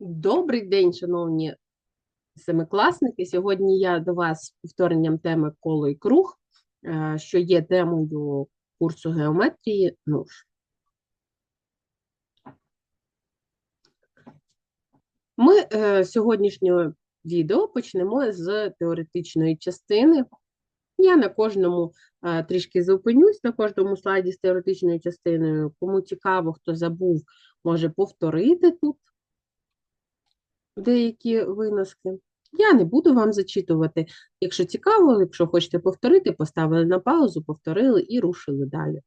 Добрий день, шановні семикласники. Сьогодні я до вас з повторенням теми коло і круг, е, що є темою курсу геометрії. Ну. Ми е, сьогоднішнього відео почнемо з теоретичної частини. Я на кожному е, трішки зупинюсь, на кожному слайді з теоретичною частиною. Кому цікаво, хто забув, може повторити тут деякі виноски. Я не буду вам зачитувати. Якщо цікаво, якщо хочете повторити, поставили на паузу, повторили і рушили далі.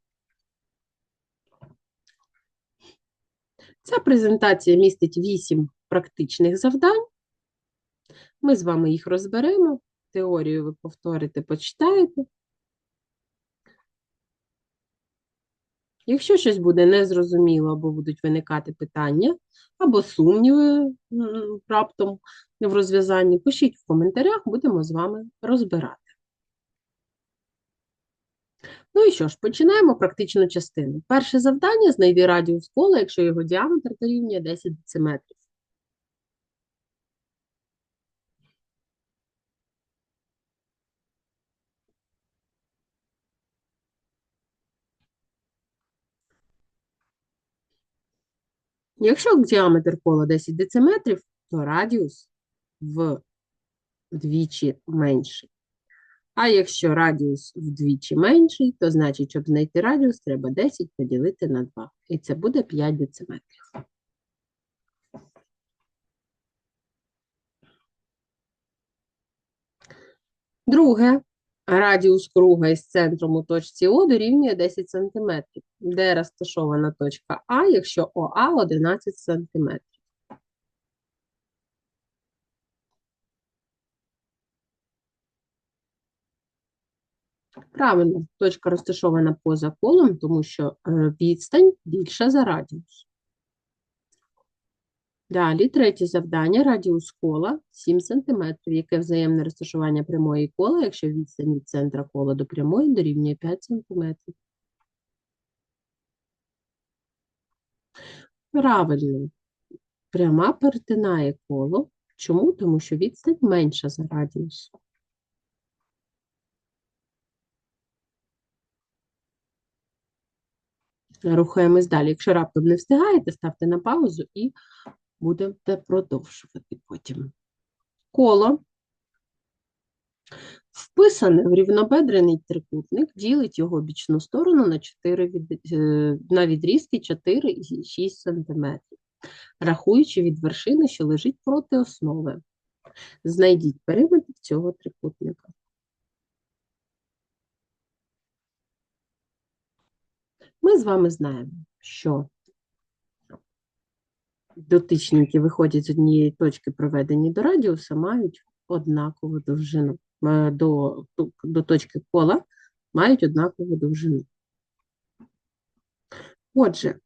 Ця презентація містить 8 практичних завдань. Ми з вами їх розберемо. Теорію ви повторите, почитаєте. Якщо щось буде незрозуміло, або будуть виникати питання, або сумніви раптом в розв'язанні, пишіть в коментарях, будемо з вами розбирати. Ну і що ж, починаємо практичну частину. Перше завдання – знайди радіус кола, якщо його діаметр дорівнює 10 дециметрів. Якщо діаметр кола 10 дециметрів, то радіус вдвічі менший. А якщо радіус вдвічі менший, то значить, щоб знайти радіус, треба 10 поділити на 2. І це буде 5 дециметрів. Друге. Радіус круга із центром у точці О дорівнює 10 см, де розташована точка А, якщо ОА 11 см. Правильно, точка розташована поза колом, тому що е, відстань більша за радіус. Далі, третє завдання, радіус кола 7 см, яке взаємне розташування прямої кола, якщо відстань від центра кола до прямої дорівнює 5 см. Правильно, пряма перетинає коло. Чому? Тому що відстань менша за радіус. Рухаємось далі. Якщо раптом не встигаєте, ставте на паузу і будете продовжувати потім. Коло, вписане в рівнобедрений трикутник, ділить його бічну сторону на 4 від, е, на відрізки 4 і 6 см, рахуючи від вершини, що лежить проти основи. Знайдіть периметр цього трикутника. Ми з вами знаємо, що дотичники виходять з однієї точки, проведені до радіуса, мають однакову довжину. Е, До, до точки кола мають однакову довжину. Отже,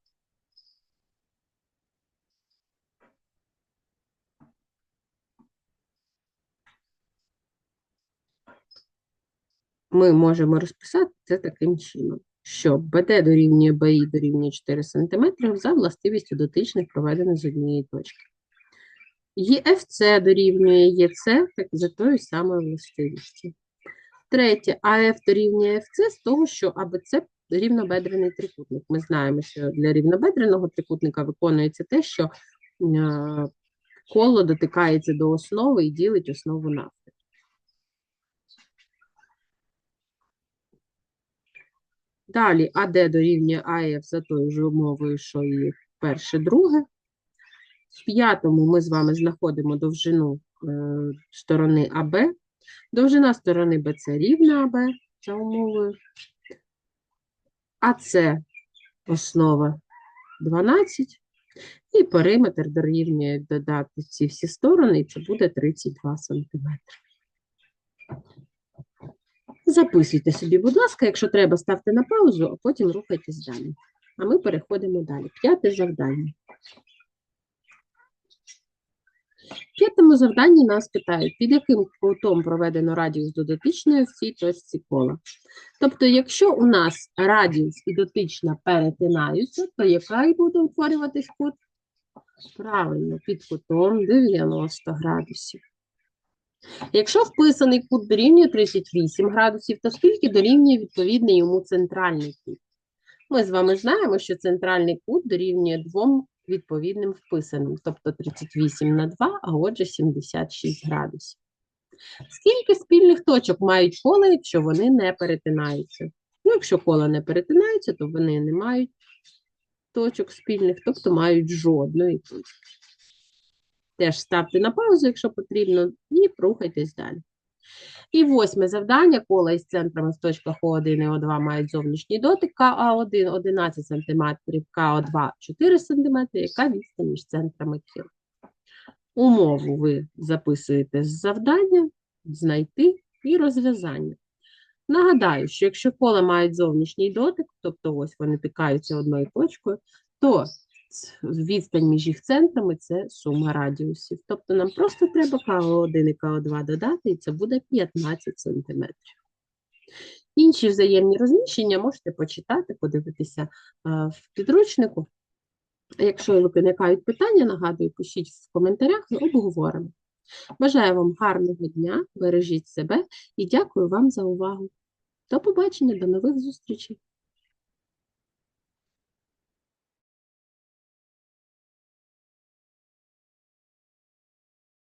ми можемо розписати це таким чином, що БД дорівнює БІ дорівнює 4 см за властивістю дотичних, проведених з однієї точки. ЄФЦ дорівнює ЄЦ так, за тою самою властивістю. Третє, АФ дорівнює ФЦ з того, що АБЦ рівнобедрений трикутник. Ми знаємо, що для рівнобедреного трикутника виконується те, що е, коло дотикається до основи і ділить основу навпіл. Далі АД дорівнює АФ за тою ж умовою, що і перше, друге. В п'ятому ми з вами знаходимо довжину е, сторони АБ. Довжина сторони БЦ рівна АБ за умовою. АЦ основа 12. І периметр дорівнює додати ці всі сторони, і це буде 32 см. Записуйте собі, будь ласка, якщо треба, ставте на паузу, а потім рухайтесь далі. А ми переходимо далі. П'яте завдання. В п'ятому завданні нас питають, під яким кутом проведено радіус до дотичної в цій точці кола. Тобто, якщо у нас радіус і дотична перетинаються, то який буде утворюватись кут? Правильно, під кутом 90 градусів. Якщо вписаний кут дорівнює 38 градусів, то скільки дорівнює відповідний йому центральний кут? Ми з вами знаємо, що центральний кут дорівнює двом відповідним вписаним, тобто 38 на 2, а отже 76 градусів. Скільки спільних точок мають кола, якщо вони не перетинаються? Ну, якщо кола не перетинаються, то вони не мають точок спільних, тобто мають жодної точки. Теж ставте на паузу, якщо потрібно, і рухайтесь далі. І восьме завдання. Кола із центрами в точках О1 і О2 мають зовнішній дотик КА1 11 см, КА2 4 см, яка відстань між центрами кіл. Умову ви записуєте з завдання, знайти і розв'язання. Нагадаю, що якщо кола мають зовнішній дотик, тобто ось вони тикаються одною точкою, то відстань між їх центрами це сума радіусів. Тобто нам просто треба КО1 і КО2 додати, і це буде 15 см. Інші взаємні розміщення можете почитати, подивитися а, в підручнику. Якщо виникають питання, нагадую, пишіть в коментарях, обговоримо. Бажаю вам гарного дня, бережіть себе і дякую вам за увагу. До побачення, до нових зустрічей!